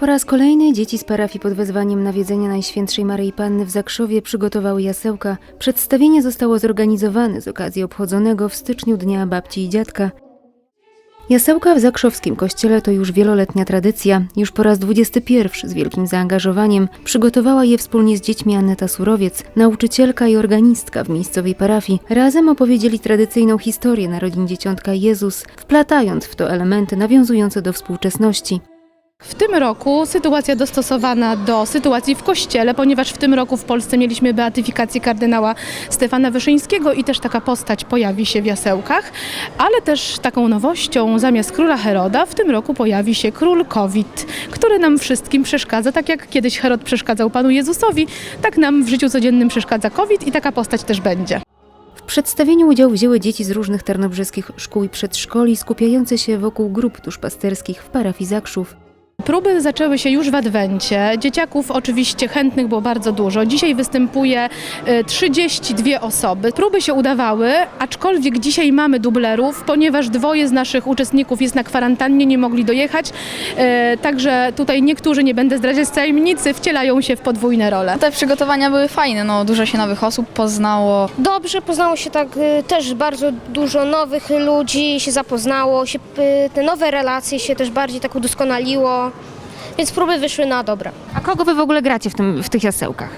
Po raz kolejny dzieci z parafii pod wezwaniem nawiedzenia Najświętszej Maryi Panny w Zakrzowie przygotowały jasełka. Przedstawienie zostało zorganizowane z okazji obchodzonego w styczniu Dnia Babci i Dziadka. Jasełka w zakrzowskim kościele to już wieloletnia tradycja. Już po raz 21 z wielkim zaangażowaniem przygotowała je wspólnie z dziećmi Aneta Surowiec, nauczycielka i organistka w miejscowej parafii. Razem opowiedzieli tradycyjną historię narodzin dzieciątka Jezus, wplatając w to elementy nawiązujące do współczesności. W tym roku sytuacja dostosowana do sytuacji w kościele, ponieważ w tym roku w Polsce mieliśmy beatyfikację kardynała Stefana Wyszyńskiego i też taka postać pojawi się w jasełkach, ale też taką nowością zamiast króla Heroda w tym roku pojawi się król COVID, który nam wszystkim przeszkadza, tak jak kiedyś Herod przeszkadzał Panu Jezusowi, tak nam w życiu codziennym przeszkadza COVID i taka postać też będzie. W przedstawieniu udział wzięły dzieci z różnych tarnobrzeskich szkół i przedszkoli, skupiające się wokół grup duszpasterskich w parafii Zakrzów. Próby zaczęły się już w Adwencie. Dzieciaków oczywiście chętnych było bardzo dużo. Dzisiaj występuje e, 32 osoby. Próby się udawały, aczkolwiek dzisiaj mamy dublerów, ponieważ dwoje z naszych uczestników jest na kwarantannie, nie mogli dojechać. E, Także tutaj niektórzy, nie będę zdradzać tajemnicy, wcielają się w podwójne role. Te przygotowania były fajne, no dużo się nowych osób poznało. Dobrze, poznało się tak y, też bardzo dużo nowych ludzi, się zapoznało, się, y, te nowe relacje się też bardziej tak udoskonaliło, więc próby wyszły na dobre. A kogo wy w ogóle gracie w, tym, w tych jasełkach?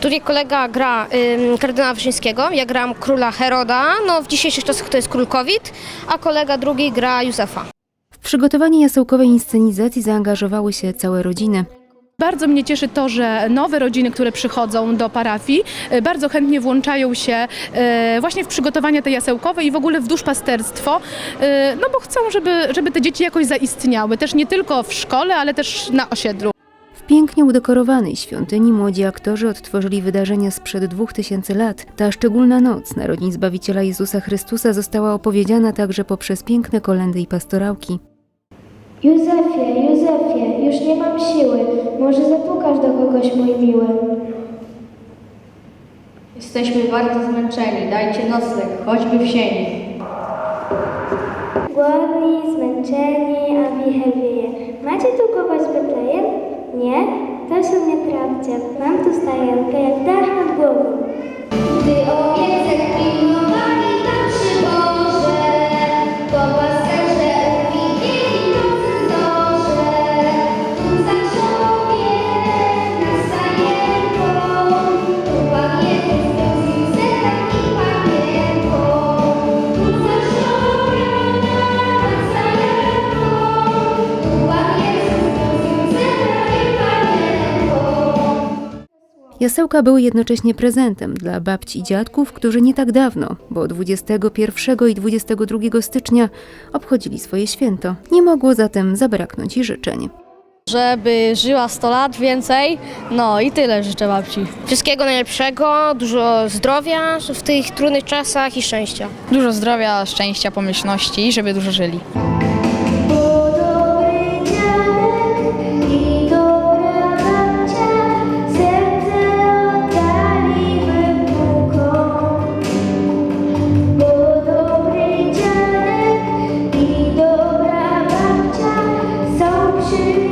Tutaj kolega gra y, kardynała Wyszyńskiego, ja gram króla Heroda, no w dzisiejszych czasach to jest król COVID, a kolega drugi gra Józefa. W przygotowanie jasełkowej inscenizacji zaangażowały się całe rodziny. Bardzo mnie cieszy to, że nowe rodziny, które przychodzą do parafii, e, bardzo chętnie włączają się e, właśnie w przygotowania te jasełkowe i w ogóle w duszpasterstwo, e, no bo chcą, żeby, żeby te dzieci jakoś zaistniały, też nie tylko w szkole, ale też na osiedlu. W pięknie udekorowanej świątyni młodzi aktorzy odtworzyli wydarzenia sprzed dwóch tysięcy lat. Ta szczególna noc narodzin Zbawiciela Jezusa Chrystusa została opowiedziana także poprzez piękne kolendy i pastorałki. Józefie, Józefie, już nie mam siły. Może zapukasz do kogoś, mój miły. Jesteśmy bardzo zmęczeni, dajcie nocleg, choćby w sieni. Głodni, zmęczeni, a wicher wieje. Macie tu kogoś z Betlejem? Nie? To są nieprawdzie. Mam tu stajenkę jak dach nad głową. Gdy owiecek pilnowali Jasełka były jednocześnie prezentem dla babci i dziadków, którzy nie tak dawno, bo 21 i 22 stycznia obchodzili swoje święto. Nie mogło zatem zabraknąć i życzeń. Żeby żyła 100 lat więcej, no i tyle życzę babci. Wszystkiego najlepszego, dużo zdrowia w tych trudnych czasach i szczęścia. Dużo zdrowia, szczęścia, pomyślności żeby dużo żyli. to